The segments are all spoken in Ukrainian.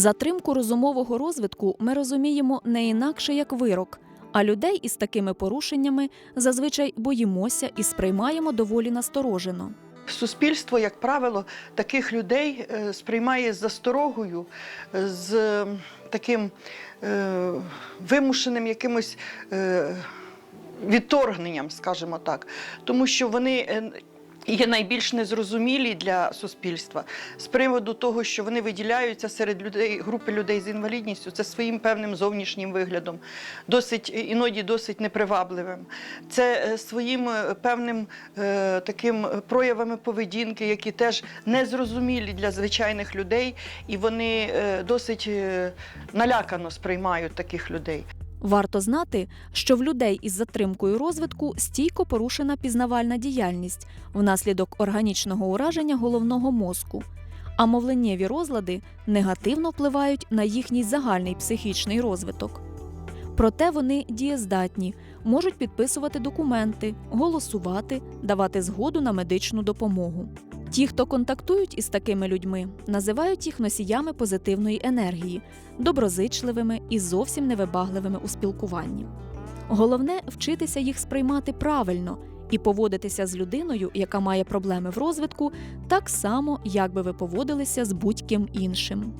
Затримку розумового розвитку ми розуміємо не інакше як вирок, а людей із такими порушеннями зазвичай боїмося і сприймаємо доволі насторожено. Суспільство, як правило, таких людей е, сприймає з засторогою, е, з е, таким е, вимушеним якимось е, відторгненням, скажімо так, тому що вони. Є найбільш незрозумілі для суспільства з приводу того, що вони виділяються серед людей групи людей з інвалідністю, це своїм певним зовнішнім виглядом, досить іноді досить непривабливим. Це е, своїм е, певним е, таким проявами поведінки, які теж незрозумілі для звичайних людей, і вони е, досить налякано сприймають таких людей. Варто знати, що в людей із затримкою розвитку стійко порушена пізнавальна діяльність внаслідок органічного ураження головного мозку, а мовленнєві розлади негативно впливають на їхній загальний психічний розвиток. Проте вони дієздатні, можуть підписувати документи, голосувати, давати згоду на медичну допомогу. Ті, хто контактують із такими людьми, називають їх носіями позитивної енергії, доброзичливими і зовсім невибагливими у спілкуванні. Головне вчитися їх сприймати правильно і поводитися з людиною, яка має проблеми в розвитку, так само, як би ви поводилися з будь-ким іншим.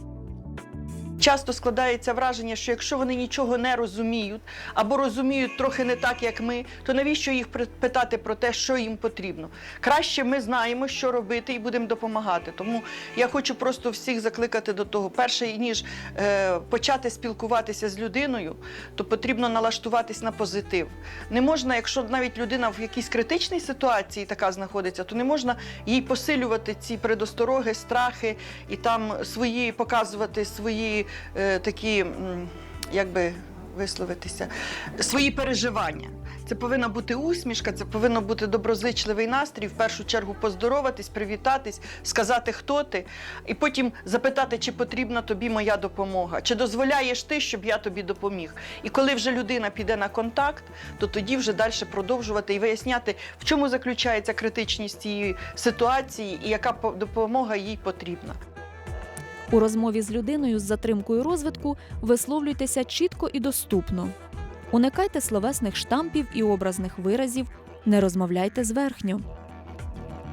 Часто складається враження, що якщо вони нічого не розуміють або розуміють трохи не так, як ми, то навіщо їх питати про те, що їм потрібно? Краще ми знаємо, що робити, і будемо допомагати. Тому я хочу просто всіх закликати до того. Перше, ніж е, почати спілкуватися з людиною, то потрібно налаштуватись на позитив. Не можна, якщо навіть людина в якійсь критичній ситуації така знаходиться, то не можна їй посилювати ці предостороги, страхи і там свої показувати свої такі, як би висловитися, свої переживання. Це повинна бути усмішка, це повинен бути доброзичливий настрій. В першу чергу поздороватись, привітатись, сказати, хто ти, і потім запитати, чи потрібна тобі моя допомога, чи дозволяєш ти, щоб я тобі допоміг. І коли вже людина піде на контакт, то тоді вже далі продовжувати і виясняти, в чому заключається критичність цієї ситуації і яка по- допомога їй потрібна. У розмові з людиною з затримкою розвитку висловлюйтеся чітко і доступно. Уникайте словесних штампів і образних виразів, не розмовляйте зверхньо.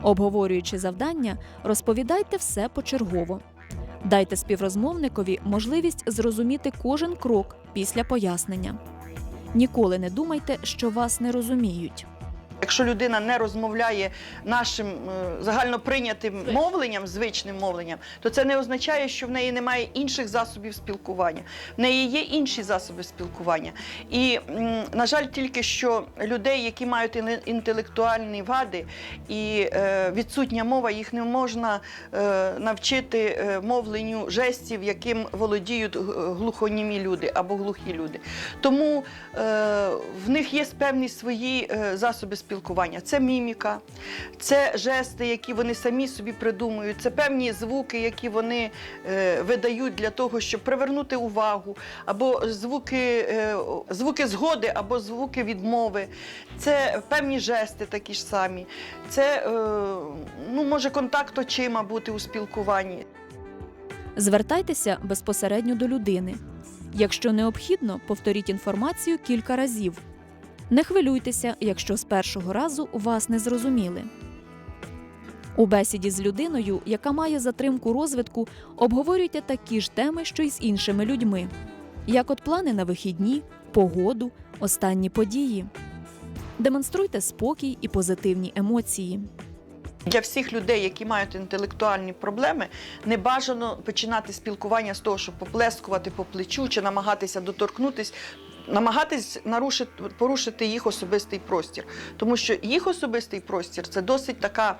Обговорюючи завдання, розповідайте все почергово. Дайте співрозмовникові можливість зрозуміти кожен крок після пояснення. Ніколи не думайте, що вас не розуміють. Якщо людина не розмовляє нашим е, загальноприйнятим мовленням, звичним мовленням, то це не означає, що в неї немає інших засобів спілкування. В неї є інші засоби спілкування. І, на жаль, тільки що людей, які мають інтелектуальні вади і е, відсутня мова, їх не можна е, навчити мовленню жестів, яким володіють глухонімі люди або глухі люди. Тому в них є певні свої засоби спілкування. Це міміка, це жести, які вони самі собі придумують, це певні звуки, які вони е, видають для того, щоб привернути увагу, або звуки, е, звуки згоди, або звуки відмови. Це певні жести такі ж самі. Це е, ну, може контакт очима бути у спілкуванні. Звертайтеся безпосередньо до людини. Якщо необхідно, повторіть інформацію кілька разів. Не хвилюйтеся, якщо з першого разу вас не зрозуміли. У бесіді з людиною, яка має затримку розвитку, обговорюйте такі ж теми, що й з іншими людьми, як от плани на вихідні, погоду, останні події. Демонструйте спокій і позитивні емоції. Для всіх людей, які мають інтелектуальні проблеми, не бажано починати спілкування з того, щоб поплескувати по плечу чи намагатися доторкнутись. Намагатись нарушити, порушити їх особистий простір, тому що їх особистий простір це досить така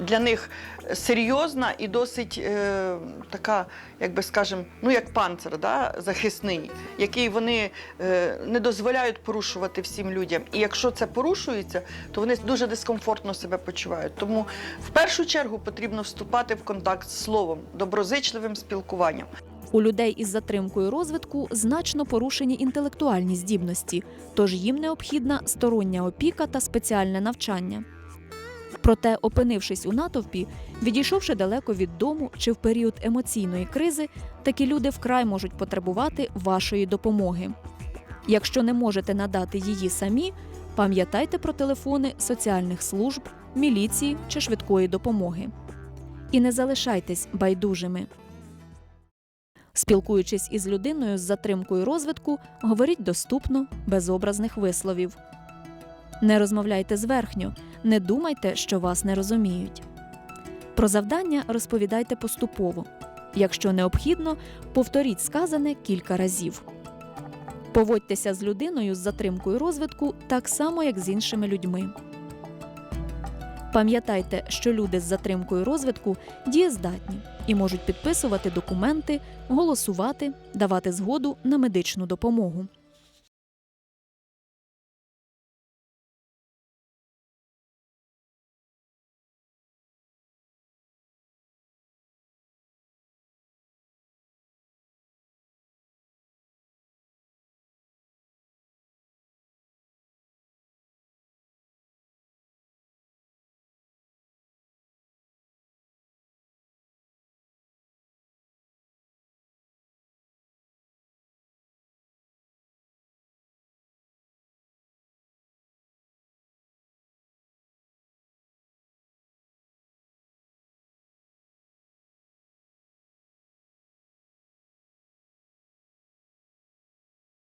для них серйозна і досить е, така, як би скажем, ну як панцир, да, захисний, який вони е, не дозволяють порушувати всім людям. І якщо це порушується, то вони дуже дискомфортно себе почувають. Тому в першу чергу потрібно вступати в контакт з словом, доброзичливим спілкуванням. У людей із затримкою розвитку значно порушені інтелектуальні здібності, тож їм необхідна стороння опіка та спеціальне навчання. Проте, опинившись у натовпі, відійшовши далеко від дому чи в період емоційної кризи, такі люди вкрай можуть потребувати вашої допомоги. Якщо не можете надати її самі, пам'ятайте про телефони соціальних служб, міліції чи швидкої допомоги. І не залишайтесь байдужими. Спілкуючись із людиною з затримкою розвитку, говоріть доступно, без образних висловів. Не розмовляйте зверхньо, не думайте, що вас не розуміють. Про завдання розповідайте поступово. Якщо необхідно, повторіть сказане кілька разів. Поводьтеся з людиною з затримкою розвитку так само, як з іншими людьми. Пам'ятайте, що люди з затримкою розвитку дієздатні і можуть підписувати документи, голосувати, давати згоду на медичну допомогу.